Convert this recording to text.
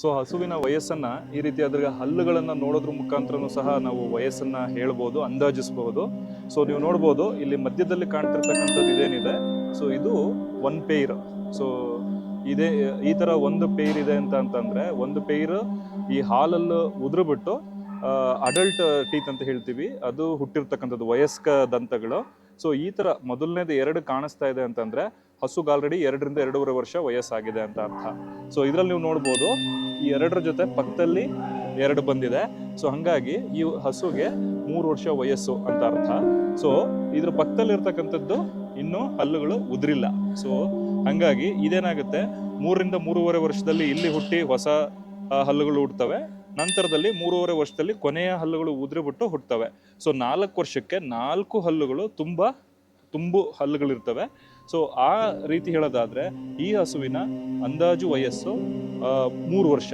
So ಹಸುವಿನ ವಯಸ್ಸನ್ನ ಈ ರೀತಿ ಅದರ ಹಲ್ಲುಗಳನ್ನು ನೋಡೋದ್ರ ಮುಖಾಂತರನೂ ಸಹ ನಾವು ವಯಸ್ಸನ್ನ ಹೇಳ್ಬೋದು ಅಂದಾಜಿಸಬಹುದು ಸೊ ನೀವು ನೋಡ್ಬೋದು, ಇಲ್ಲಿ ಮಧ್ಯದಲ್ಲಿ ಕಾಣ್ತಿರ್ತಕ್ಕಂಥದ್ದು ಇದೇನಿದೆ. ಸೊ ಇದು ಒನ್ ಪೇರ್ ಸೊ ಇದೇ, ಈ ತರ ಒಂದು ಪೇರ್ ಇದೆ ಅಂತ ಅಂತಂದರೆ, ಒಂದು ಪೇರ್ ಈ ಹಾಲಲ್ಲಿ ಉದುರುಬಿಟ್ಟು ಅಡಲ್ಟ್ ಟೀತ್ ಅಂತ ಹೇಳ್ತೀವಿ. ಅದು ಹುಟ್ಟಿರ್ತಕ್ಕಂಥದ್ದು ವಯಸ್ಕ ದಂತಗಳು. ಸೊ ಈ ತರ ಮೊದಲನೇದು ಎರಡು ಕಾಣಿಸ್ತಾ ಇದೆ ಅಂತಂದ್ರೆ ಹಸುಗೆ ಆಲ್ರೆಡಿ ಎರಡರಿಂದ ಎರಡೂವರೆ ವರ್ಷ ವಯಸ್ಸಾಗಿದೆ ಅಂತ ಅರ್ಥ. ಸೊ ಇದ್ರಲ್ಲಿ ನೀವು ನೋಡ್ಬೋದು, ಈ ಎರಡರ ಜೊತೆ ಪಕ್ಕದಲ್ಲಿ ಎರಡು ಬಂದಿದೆ. ಸೊ ಹಂಗಾಗಿ ಈ ಹಸುಗೆ ಮೂರು ವರ್ಷ ವಯಸ್ಸು ಅಂತ ಅರ್ಥ. ಸೊ ಇದ್ರ ಪಕ್ಕದಲ್ಲಿ ಇರ್ತಕ್ಕಂಥದ್ದು ಇನ್ನೂ ಹಲ್ಲುಗಳು ಉದುರಿಲ್ಲ. ಸೊ ಹಂಗಾಗಿ ಇದೇನಾಗುತ್ತೆ, ಮೂರರಿಂದ ಮೂರುವರೆ ವರ್ಷದಲ್ಲಿ ಇಲ್ಲಿ ಹುಟ್ಟಿ ಹೊಸ ಹಲ್ಲುಗಳು ಹುಡ್ತವೆ ನಂತರದಲ್ಲಿ ಮೂರುವರೆ ವರ್ಷದಲ್ಲಿ ಕೊನೆಯ ಹಲ್ಲುಗಳು ಉದುರಿಬಿಟ್ಟು ಹುಟ್ಟುತ್ತವೆ ಸೊ ನಾಲ್ಕು ವರ್ಷಕ್ಕೆ ನಾಲ್ಕು ಹಲ್ಲುಗಳು ತುಂಬಾ ತುಂಬು ಹಲ್ಲುಗಳಿರ್ತವೆ. ಸೊ ಆ ರೀತಿ ಹೇಳೋದಾದ್ರೆ ಈ ಹಸುವಿನ ಅಂದಾಜು ವಯಸ್ಸು ಮೂರು ವರ್ಷ.